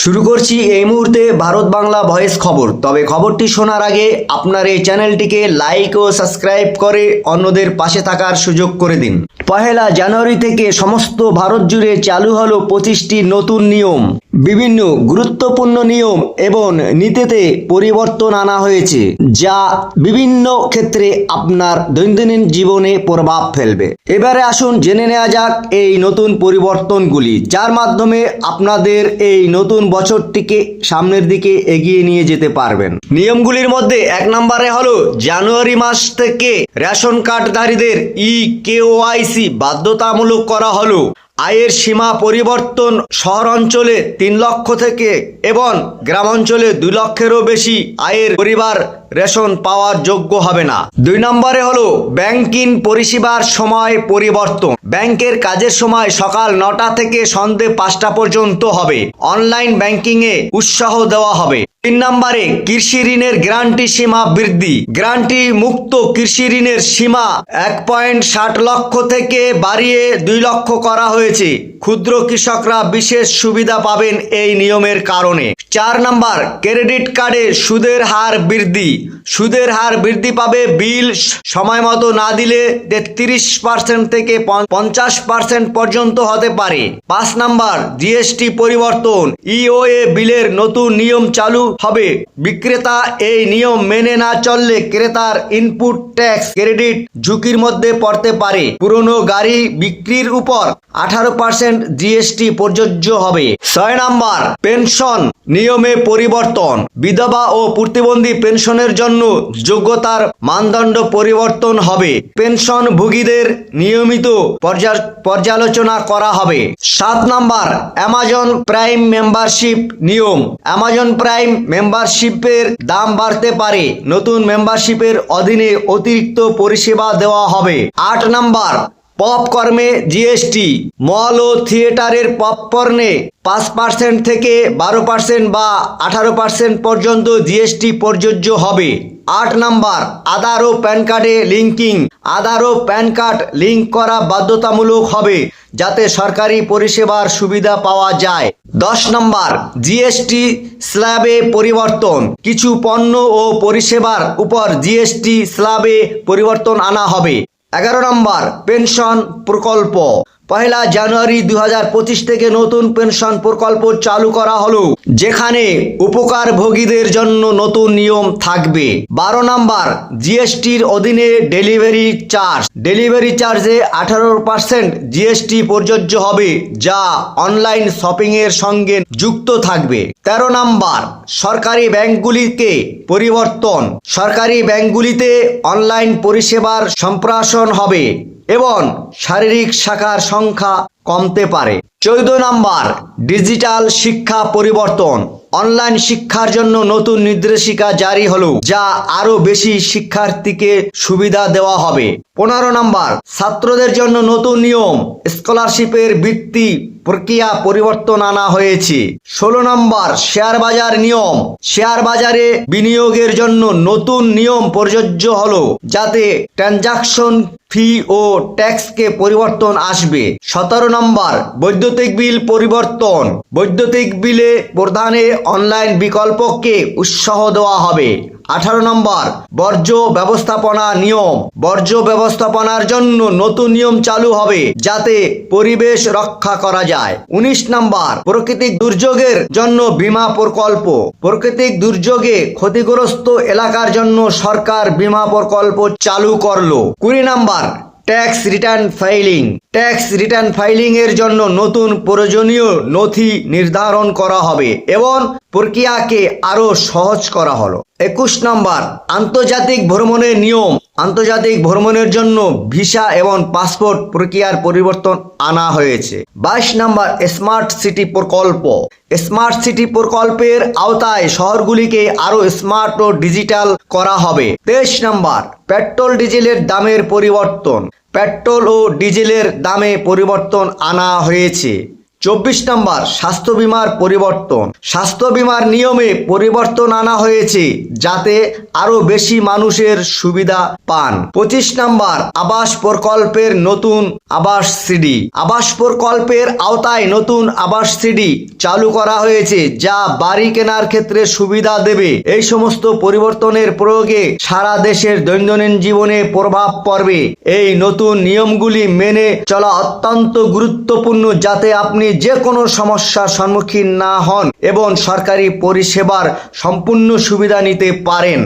শুরু করছি এই মুহূর্তে ভারত বাংলা ভয়েস খবর। তবে খবরটি শোনার আগে আপনার এই চ্যানেলটিকে লাইক ও সাবস্ক্রাইব করে অন্যদের পাশে থাকার সুযোগ করে দিন। পহেলা জানুয়ারি থেকে সমস্ত ভারত জুড়ে চালু হলো পঁচিশটি নতুন নিয়ম। বিভিন্ন গুরুত্বপূর্ণ নিয়ম এবং নীতিতে পরিবর্তন আনা হয়েছে, যা বিভিন্ন ক্ষেত্রে আপনার দৈনন্দিন জীবনে প্রভাব ফেলবে। এবারে আসুন জেনে নেওয়া যাক এই নতুন পরিবর্তনগুলি, যার মাধ্যমে আপনাদের এই নতুন বছরটিকে সামনের দিকে এগিয়ে নিয়ে যেতে পারবেন। নিয়মগুলির মধ্যে এক নম্বরে হলো জানুয়ারি মাস থেকে রেশন কার্ডধারীদের ই কেওআইসি বাধ্যতামূলক করা হলো। আয়ের সীমা পরিবর্তন শহর অঞ্চলে তিন লক্ষ থেকে এবং গ্রাম অঞ্চলে দুই লক্ষেরও বেশি আয়ের পরিবার রেশন পাওয়ার যোগ্য হবে না। দুই নম্বরে হলো ব্যাংকিং পরিষেবার সময় পরিবর্তন। ব্যাংকের কাজের সময় সকাল নটা থেকে সন্ধে পাঁচটা পর্যন্ত হবে। অনলাইন ব্যাংকিংয়ে উৎসাহ দেওয়া হবে। তিন নম্বরে কৃষি ঋণের গ্রান্টি সীমা বৃদ্ধি। গ্রান্টি মুক্ত কৃষি ঋণের সীমা এক পয়েন্ট ষাট লক্ষ থেকে বাড়িয়ে দুই লক্ষ করা হয়েছে। ক্ষুদ্র কৃষকরা বিশেষ সুবিধা পাবেন এই নিয়মের কারণে। চার নাম্বার, ক্রেডিট কার্ডে সুদের হার বৃদ্ধি। সুদের হার বৃদ্ধি পাবে বিল সময় মতো না দিলে তেত্রিশ পার্সেন্ট থেকে পঞ্চাশ পার্সেন্ট পর্যন্ত হতে পারে। পাঁচ নাম্বার, জিএসটি পরিবর্তন। ইওএ বিলের নতুন নিয়ম চালু হবে। বিক্রেতা এই নিয়ম মেনে না চললে ক্রেতার ইনপুট ট্যাক্স ক্রেডিট ঝুঁকির মধ্যে পড়তে পারে। পুরনো গাড়ি বিক্রির উপর আঠারো পার্সেন্ট জিএসটি প্রযোজ্য হবে। ছয় নাম্বার, পেনশন। নিয়মে পরিবর্তন। বিধবা ও প্রতিবন্ধী পেনশনের জন্য যোগ্যতার মানদণ্ড পরিবর্তন হবে। পেনশন ভোগীদের নিয়মিত পর্যা- পর্যালোচনা করা হবে। সাত নাম্বার, অ্যামাজন প্রাইম মেম্বারশিপ নিয়ম। অ্যামাজন প্রাইম মেম্বারশিপের দাম বাড়তে পারে। নতুন মেম্বারশিপের অধীনে অতিরিক্ত পরিষেবা দেওয়া হবে। আট নাম্বার পপকর্মে জিএসটি, মল ও থিয়েটারের পপকর্নে পাঁচ পার্সেন্ট থেকে বারো পার্সেন্ট বা আঠারো পার্সেন্ট পর্যন্ত জিএসটি প্রযোজ্য হবে। আট নাম্বার, আধার ও প্যান কার্ডে লিঙ্কিং আধার ও প্যান কার্ড লিঙ্ক করা বাধ্যতামূলক হবে, যাতে সরকারি পরিষেবার সুবিধা পাওয়া যায়। দশ নম্বর, জিএসটি স্ল্যাবে পরিবর্তন। কিছু পণ্য ও পরিষেবার উপর জিএসটি স্ল্যাবে পরিবর্তন আনা হবে। এগারো নম্বর পেনশন প্রকল্প। পয়লা জানুয়ারি দু পঁচিশ থেকে নতুন পেনশন প্রকল্প চালু করা হলো, যেখানে উপকারভোগীদের জন্য নতুন নিয়ম থাকবে। বারো নাম্বার, জিএসটির অধীনে ডেলিভারি চার্জ। ডেলিভারি চার্জে আঠারো পার্সেন্ট জিএসটি প্রযোজ্য হবে, যা অনলাইন শপিং এর সঙ্গে যুক্ত থাকবে। তেরো নাম্বার, সরকারি ব্যাংকগুলিকে পরিবর্তন। সরকারি ব্যাংকগুলিতে অনলাইন পরিষেবার সম্প্রসারণ হবে। এবং শারীরিক শাখার সংখ্যা কমতে পারে। চৌদ্দ নাম্বার, ডিজিটাল শিক্ষা পরিবর্তন। অনলাইন শিক্ষার জন্য নতুন নির্দেশিকা জারি হলো, যা আরও বেশি শিক্ষার্থীকে সুবিধা দেওয়া হবে। পনেরো নাম্বার, ছাত্রদের জন্য নতুন নিয়ম, স্কলারশিপের বৃত্তি প্রক্রিয়া পরিবর্তন আনা হয়েছে। ষোলো নম্বর, শেয়ার বাজার নিয়ম। শেয়ার বাজারে বিনিয়োগের জন্য নতুন নিয়ম প্রযোজ্য হলো, যাতে ট্রানজাকশন ফি ও ট্যাক্সকে পরিবর্তন আসবে। সতেরো নম্বর, বৈদ্যুতিক বিল পরিবর্তন। বৈদ্যুতিক বিলে প্রদানে অনলাইন বিকল্পকে উৎসাহ দেওয়া হবে। আঠারো নম্বর, বর্জ্য ব্যবস্থাপনা নিয়ম। বর্জ্য ব্যবস্থাপনার জন্য নতুন নিয়ম চালু হবে যাতে পরিবেশ রক্ষা করা যায়। উনিশ নম্বর, প্রাকৃতিক দুর্যোগের জন্য বিমা প্রকল্প। প্রাকৃতিক দুর্যোগে ক্ষতিগ্রস্ত এলাকার জন্য সরকার বিমা প্রকল্প চালু করল। কুড়ি number tax return filing tax return filing এর জন্য নতুন প্রয়োজনীয় নথি নির্ধারণ করা হবে এবং প্রক্রিয়াকে আরও সহজ করা হলো। একুশ নম্বর, আন্তর্জাতিক ভ্রমণের নিয়ম। আন্তর্জাতিক ভ্রমণের জন্য ভিসা এবং পাসপোর্ট প্রক্রিয়ার পরিবর্তন আনা হয়েছে। বাইশ নম্বর, স্মার্ট সিটি প্রকল্প। স্মার্ট সিটি প্রকল্পের আওতায় শহরগুলিকে আরও স্মার্ট ও ডিজিটাল করা হবে। তেইশ নম্বর, পেট্রোল ডিজেলের দামের পরিবর্তন। পেট্রোল ও ডিজেলের দামে পরিবর্তন আনা হয়েছে। চব্বিশ নম্বর স্বাস্থ্য বিমার পরিবর্তন। স্বাস্থ্য বিমার নিয়মে পরিবর্তন আনা হয়েছে যাতে আরও বেশি মানুষের সুবিধা পান। পঁচিশ নম্বর আবাস প্রকল্পের নতুন আবাস সিডি। আবাস প্রকল্পের আওতায় নতুন আবাস সিডি চালু করা হয়েছে যা বাড়ি কেনার ক্ষেত্রে সুবিধা দেবে। এই সমস্ত পরিবর্তনের প্রয়োগে সারা দেশের দৈনন্দিন জীবনে প্রভাব পড়বে। এই নতুন নিয়মগুলি মেনে চলা অত্যন্ত গুরুত্বপূর্ণ যাতে আপনি যে কোনো সমস্যার সম্মুখীন না হন এবং সরকারি পরিষেবার সম্পূর্ণ সুবিধা নিতে পারেন।